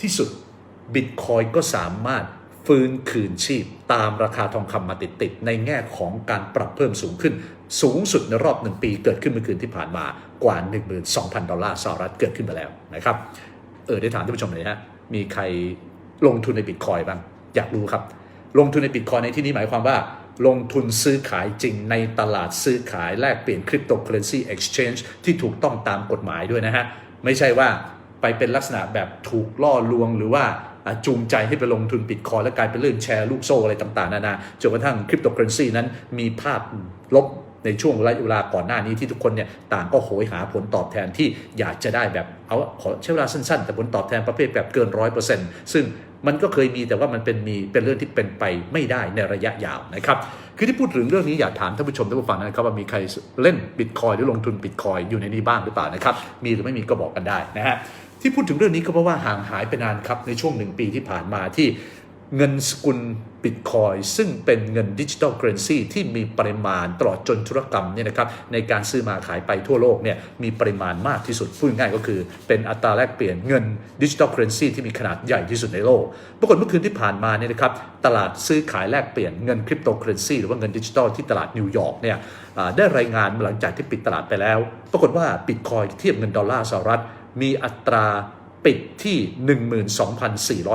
ที่สุดบิตคอยก็สามารถฟื้นคืนชีพ ตามราคาทองคำมาติดๆในแง่ของการปรับเพิ่มสูงขึ้น สูงสุดในรอบหนึ่งปีเกิดขึ้นเมื่อคืนที่ผ่านมากว่า 12,000 ดอลลาร์สหรัฐเกิดขึ้นมาแล้วนะครับเออได้ถามท่านผู้ชมหน่อยนะฮะมีใครลงทุนในบิตคอยบ้าง อยากรู้ครับ ลงทุนในบิตคอยในที่นี้หมายความว่า ลงทุนซื้อขายจริงในตลาดซื้อขายแลกเปลี่ยนคริปโตเคอเรนซีเอ็กซ์ชแนนที่ถูกต้องตามกฎหมายด้วยนะฮะ ไม่ใช่ว่า ไปเป็นลักษณะแบบถูกล่อลวงหรือว่าจูงใจให้ไปลงทุนบิตคอยแล้วกลายเป็นเรื่องแชร์ลูกโซ่อะไรต่างๆ นานาจนกระทั่งคริปโตเคอเรนซีนั้นมีภาพลบในช่วงระยะเวลาก่อนหน้านี้ที่ทุกคนเนี่ยต่างก็โหยหาผลตอบแทนที่อยากจะได้แบบเอาขอใช้เวลาสั้นๆ แต่ผลตอบแทนประเภทแบบเกินร้อยเปอร์เซ็นต์ซึ่งมันก็เคยมีแต่ว่ามันเป็นมีเป็นเรื่องที่เป็นไปไม่ได้ในระยะยาวนะครับ คือที่พูดถึงเรื่องนี้อยากถามท่านผู้ชมท่านผู้ฟังนะครับว่ามีใครเล่นบิตคอยหรือลงทุนบิตคอยอยู่ในนี้บ้างหรือเปล่านะครับมีหรือไม่มีก็บอกกันได้นะฮะที่พูดถึงเรื่องนี้ก็เพราะว่าห่างหายไปนานครับในช่วงหนึ่งปีที่ผ่านมาที่เงินสกุล บิตคอยซึ่งเป็นเงินดิจิทัลเคอเรนซีที่มีปริมาณตลอดจนธุรกรรมเนี่ยนะครับในการซื้อมาขายไปทั่วโลกเนี่ยมีปริมาณมากที่สุดพูดง่ายก็คือ เป็นอัตราแลกเปลี่ยนเงินดิจิทัลเคอเรนซีที่มีขนาดใหญ่ที่สุดในโลกปรากฏเมื่อคืนที่ผ่านมาเนี่ยนะครับตลาดซื้อขายแลกเปลี่ยนเงินคริปโตเคอเรนซีหรือว่าเงินดิจิทัลที่ตลาดนิวยอร์กเนี่ยได้รายงานหลังจากที่ปิดตลาดไปแล้ว ปรากฏว่าบิตคอยเทียบเงินดอลลาร์สหรัฐมีอัตราปิดที่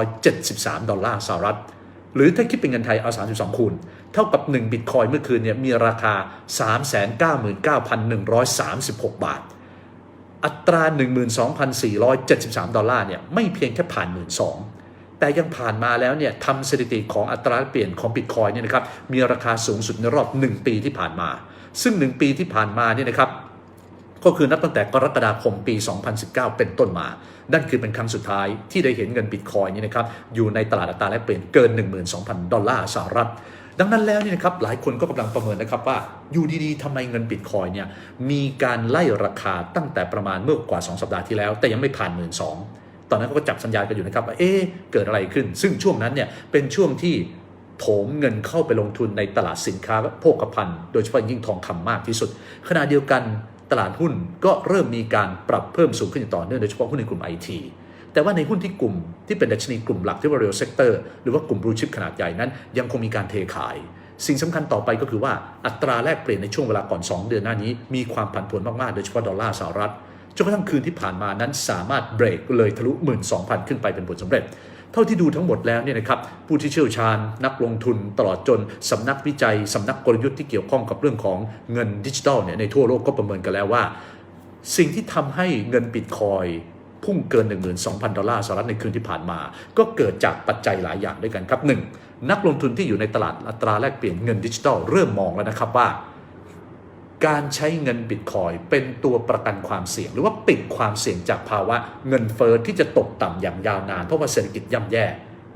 12,473 ดอลลาร์สหรัฐ หรือถ้าคิดเป็นเงินไทยเอา 32 คูณ เท่ากับ 1 บิตคอยเมื่อคืนเนี่ยมีราคา 399,136 บาท อัตรา 12,473 ดอลลาร์เนี่ยไม่เพียงแค่ผ่าน 12,000 แต่ยังผ่านมาแล้วเนี่ยทำสถิติของอัตราเปลี่ยนของบิตคอยเนี่ยนะครับมีราคาสูงสุดในรอบ 1 ปีที่ผ่านมา ซึ่ง 1 ปีที่ผ่านมาเนี่ยนะครับ ก็คือนับตั้งแต่กรกฎาคมปี 2019 เป็นต้นมา นั่นคือเป็นครั้งสุดท้ายที่ได้เห็นเงินบิตคอยนี่นะครับอยู่ในตลาดอัตราแลกเปลี่ยนเกิน 12,000 ดอลลาร์สหรัฐ ดังนั้นแล้วเนี่ยนะครับหลายคนก็กำลังประเมินนะครับว่าอยู่ดีๆทำไมเงินบิตคอยเนี่ยมีการไล่ราคาตั้งแต่ประมาณเมื่อกว่า 2 สัปดาห์ที่แล้ว แต่ยังไม่ผ่านหมื่นสองตอนนั้นก็จับสัญญาณกันอยู่นะครับว่าเอ๊ะเกิดอะไรขึ้น ซึ่งช่วงนั้นเนี่ยเป็นช่วงที่โถมเงินเข้าไปลงทุนในตลาดสินค้าโภคภัณฑ์ โดยเฉพาะยิ่งทองคำมากที่สุด ขณะเดียวกัน ตลาดหุ้นก็เริ่มมีการปรับเพิ่มสูงขึ้นอย่างต่อเนื่องโดยเฉพาะหุ้นในกลุ่มไอทีแต่ว่าในหุ้นที่กลุ่มที่เป็นดัชนีกลุ่มหลักที่ว่า real sector หรือว่ากลุ่มบลูชิพขนาดใหญ่นั้น ยังคงมีการเทขาย สิ่งสำคัญต่อไปก็คือว่าอัตราแลกเปลี่ยนในช่วงเวลาก่อน 2 เดือนหน้านี้ มีความผันผวนมากๆ โดยเฉพาะดอลลาร์สหรัฐจนกระทั่งคืนที่ผ่านมานั้นสามารถเบรกเลยทะลุ 12,000 ขึ้นไปเป็นผลสำเร็จ เท่าที่ดูทั้งหมดแล้วเนี่ยนะครับผู้ที่เชี่ยวชาญนักลงทุนตลอดจนสำนักวิจัยสำนักกลยุทธ์ที่เกี่ยวข้องกับเรื่องของเงินดิจิทัลเนี่ยในทั่วโลกก็ประเมินกันแล้วว่า สิ่งที่ทำให้เงินบิตคอยพุ่งเกิน 12,000 ดอลลาร์สหรัฐในคืนที่ผ่านมา ก็เกิดจากปัจจัยหลายอย่างด้วยกันครับหนึ่งนักลงทุนที่อยู่ในตลาดอัตราแลกเปลี่ยนเงินดิจิทัลเริ่มมองแล้วนะครับว่า การใช้เงินบิตคอยเป็นตัวประกันความเสี่ยง หรือว่าปิดความเสี่ยงจากภาวะเงินเฟอ้อที่จะตกต่ำอย่างยาวนาน เพราะว่าเศรษฐกิจย่ำแย่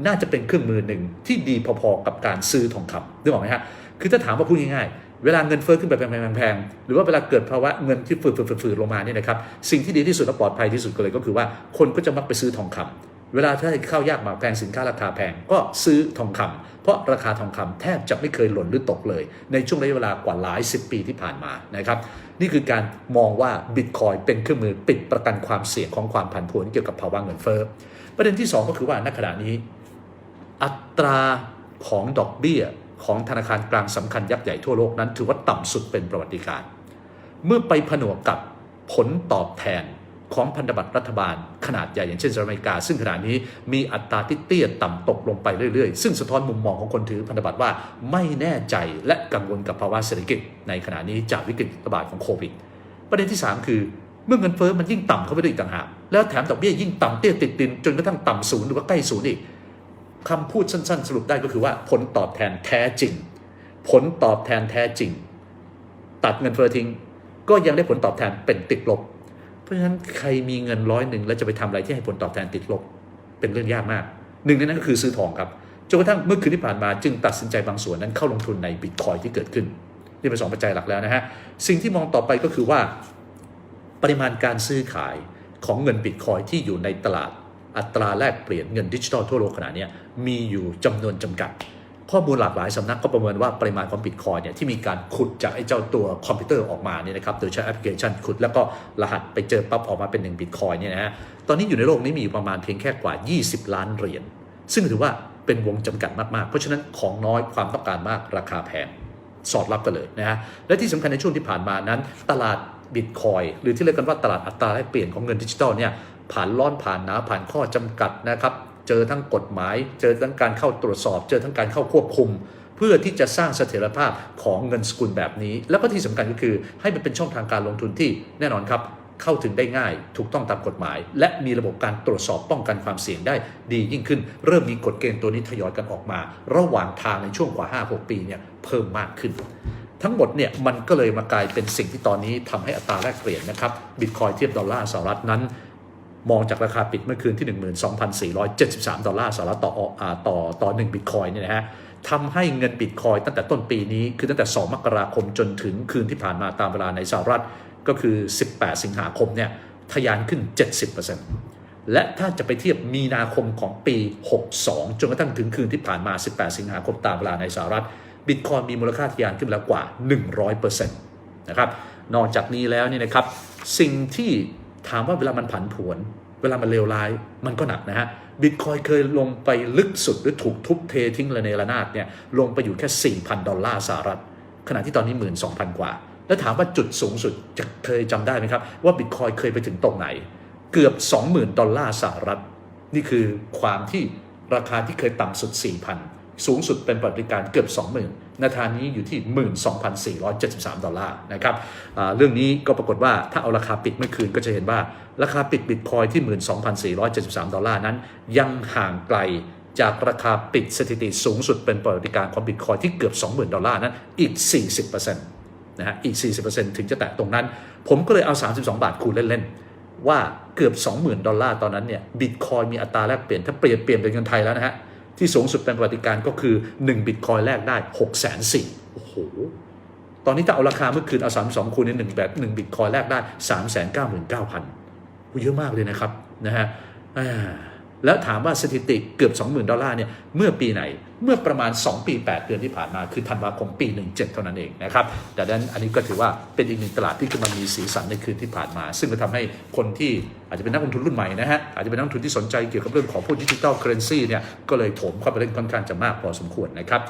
น่าจะเป็นเครื่องมือหนึ่งที่ดีพอๆกับการซื้อทองคำนึกออกไหมฮะคือถ้าถามว่าพูดง่ายๆ เวลาเงินเฟอ้อขึ้นไปแพงๆหรือว่าเวลาเกิดภาวะเงินที่ฝืดๆลงมาเนี่ยนะครับสิ่งที่ดีที่สุดและปลอดภัยที่สุดก็เลยก็คือว่าคนก็จะมักไปซื้อทองคำ เวลาถ้าข้าวยากหมากแพงสินค้าราคาแพงก็ซื้อทองคำเพราะราคาทองคำแทบจะไม่เคยหล่นหรือตกเลย ในช่วงระยะเวลากว่าหลายสิบปีที่ผ่านมานะครับนี่คือการมองว่าบิตคอยเป็นเครื่องมือปิดประกันความเสี่ยงของความผันผวนเกี่ยวกับภาวะเงินเฟ้อประเด็นที่ 2 ก็คือว่าณขณะนี้ อัตราของดอกเบี้ยของธนาคารกลางสำคัญยักษ์ใหญ่ทั่วโลกนั้น ถือว่าต่ำสุดเป็นประวัติการณ์เมื่อไปผนวกกับผลตอบแทน ของพันธบัตรรัฐบาลขนาดใหญ่อย่างเช่นสหรัฐอเมริกา ซึ่งขณะนี้มีอัตราที่เตี้ยต่ำตกลงไปเรื่อยๆ ซึ่งสะท้อนมุมมองของคนถือพันธบัตรว่าไม่แน่ใจและกังวลกับภาวะเศรษฐกิจ ในขณะนี้จากวิกฤตระบาดของโควิด ประเด็นที่ 3 คือเมื่อเงินเฟ้อมันยิ่งต่ำเข้าไปด้วยอีกต่างหากแล้วแถมดอกเบี้ยยิ่งต่ำเตี้ยติดดินจนกระทั่งต่ำศูนย์หรือว่าใกล้ศูนย์อีกคำพูดสั้น ๆ สรุปได้ก็คือว่าผลตอบแทนแท้จริง ผลตอบแทนแท้จริง ตัดเงินเฟ้อทิ้ง ก็ยังได้ผลตอบแทนเป็นติดลบ เพราะฉะนั้นใครมีเงินร้อยหนึ่งแล้วจะไปทำอะไรที่ให้ผลตอบแทนติดลบเป็นเรื่องยากมาก หนึ่งในนั้นก็คือซื้อทองครับจนกระทั่งเมื่อคืนที่ผ่านมาจึงตัดสินใจบางส่วนนั้นเข้าลงทุนในบิตคอยที่เกิดขึ้นนี่เป็นสองปัจจัยหลักแล้วนะฮะสิ่งที่มองต่อไปก็คือว่า ปริมาณการซื้อขายของเงินบิตคอยที่อยู่ในตลาดอัตราแลกเปลี่ยนเงินดิจิทัลทั่วโลกขณะนี้มีอยู่จำนวนจำกัด ข้อมูลหลากหลายสำนักก็ประเมินว่าปริมาณของบิตคอยเนี่ยที่มีการขุดจากไอ้เจ้าตัวคอมพิวเตอร์ออกมาเนี่ยนะครับโดยใช้แอปพลิเคชันขุดแล้วก็รหัสไปเจอปั๊บออกมาเป็น1บิตคอยเนี่ยนะฮะตอนนี้อยู่ในโลกนี้มีอยู่ประมาณเพียงแค่กว่า 20 ล้านเหรียญซึ่งถือว่าเป็นวงจำกัดมากๆ เพราะฉะนั้นของน้อยความต้องการมากราคาแพงสอดรับกันเลยนะฮะและที่สำคัญในช่วงที่ผ่านมานั้น ตลาดบิตคอยหรือที่เรียกกันว่าตลาดอัตราแลกเปลี่ยนของเงินดิจิทัลเนี่ยผ่านร้อนผ่านหนาวผ่านข้อจำกัดนะครับ เจอทั้งกฎหมาย เจอทั้งการเข้าตรวจสอบ เจอทั้งการเข้าควบคุม เพื่อที่จะสร้างเสถียรภาพของเงินสกุลแบบนี้ แล้วก็ที่สำคัญก็คือให้มันเป็นช่องทางการลงทุนที่แน่นอนครับเข้าถึงได้ง่าย ถูกต้องตามกฎหมาย และมีระบบการตรวจสอบป้องกันความเสี่ยงได้ดียิ่งขึ้น เริ่มมีกฎเกณฑ์ตัวนี้ทยอยกันออกมา ระหว่างทางในช่วงกว่า 5-6 ปีเนี่ยเพิ่มมากขึ้น ทั้งหมดเนี่ยมันก็เลยมากลายเป็นสิ่งที่ตอนนี้ทำให้อัตราแลกเปลี่ยนนะครับบิตคอยเทียบดอลลาร์สหรัฐนั้น มองจากราคาปิดเมื่อคืนที่ 12,473 ดอลลาร์สหรัฐต่ออ่าต่อต่อ1บิตคอยเนี่ยนะฮะทำให้เงินบิตคอยตั้งแต่ต้นปีนี้คือตั้งแต่ 2 มกราคมจนถึงคืนที่ผ่านมาตามเวลาในสหรัฐก็คือ 18 สิงหาคมเนี่ยทะยานขึ้น 70%และถ้าจะไปเทียบมีนาคมของปี 62 จนกระทั่งถึงคืนที่ผ่านมา 18 สิงหาคมตามเวลาในสหรัฐบิตคอยมีมูลค่าทะยานขึ้นแล้วกว่า 100%นะครับนอกจากนี้แล้วเนี่ยนะครับสิ่งที่ ถามว่าเวลามันผันผวน เวลามันเลวร้าย มันก็หนักนะฮะบิตคอยเคยลงไปลึกสุดหรือถูกทุบเททิ้งระเนระนาดเนี่ยลงไปอยู่แค่ 4,000 ดอลลาร์สหรัฐ ขณะที่ตอนนี้12,000กว่า แล้วถามว่าจุดสูงสุดจะเคยจำได้ไหมครับ ว่าบิตคอยเคยไปถึงตรงไหน เกือบ 20,000 ดอลลาร์สหรัฐ นี่คือความที่ราคาที่เคยต่ำสุด 4,000 สูงสุดเป็นปฏิการเกือบ 20,000นาทานี้อยู่ที่ 12,473 ดอลลาร์นะครับเรื่องนี้ก็ปรากฏว่าถ้าเอาราคาปิดเมื่อคืนก็จะเห็นว่า ราคาปิดบิตคอยที่ 12,473 ดอลลาร์นั้น ยังห่างไกลจากราคาปิดสถิติสูงสุดเป็นประวัติการของบิตคอยที่เกือบ 20,000 ดอลลาร์นั้นอีก 40%นะฮะอีก 40%ถึงจะแตะตรงนั้น ผมก็เลยเอา 32 บาทคูณเล่นๆว่าเกือบ 20,000 ดอลลาร์ตอนนั้นเนี่ยบิตคอยมีอัตราแลกเปลี่ยนถ้าเปลี่ยนเปลี่ยนเป็นเงินไทยแล้วนะฮะ ที่สูงสุดเป็นประวัติการก็คือ1บิตคอยแลกได้6 4 0 0 0โอ้โห ตอนนี้ถ้าเอาราคาเมื่อคืนเอาสามสองคูณในหนึ่งแบบหนึ่งบิตคอยแลกได้สามแสนเก้าหมื่นเก้าพันเยอะมากเลยนะครับนะฮะ แล้วถามว่าสถิติเกือบ 20,000 ดอลลาร์เนี่ยเมื่อปีไหนเมื่อประมาณ 2 ปี 8 เดือนที่ผ่านมา คือธันวาคมปี 17 เท่านั้นเองนะครับดังนั้นอันนี้ก็ถือว่าเป็นอีกหนึ่งตลาดที่กำลังมีสีสันในคืนที่ผ่านมา ซึ่งก็ทำให้คนที่อาจจะเป็นนักลงทุนรุ่นใหม่นะฮะอาจจะเป็นนักลงทุนที่สนใจเกี่ยวกับเรื่องของพวกดิจิตอลเคอเรนซีเนี่ยก็เลยโถมเข้าไปเล่นค่อนข้างจะมากพอสมควรนะครับ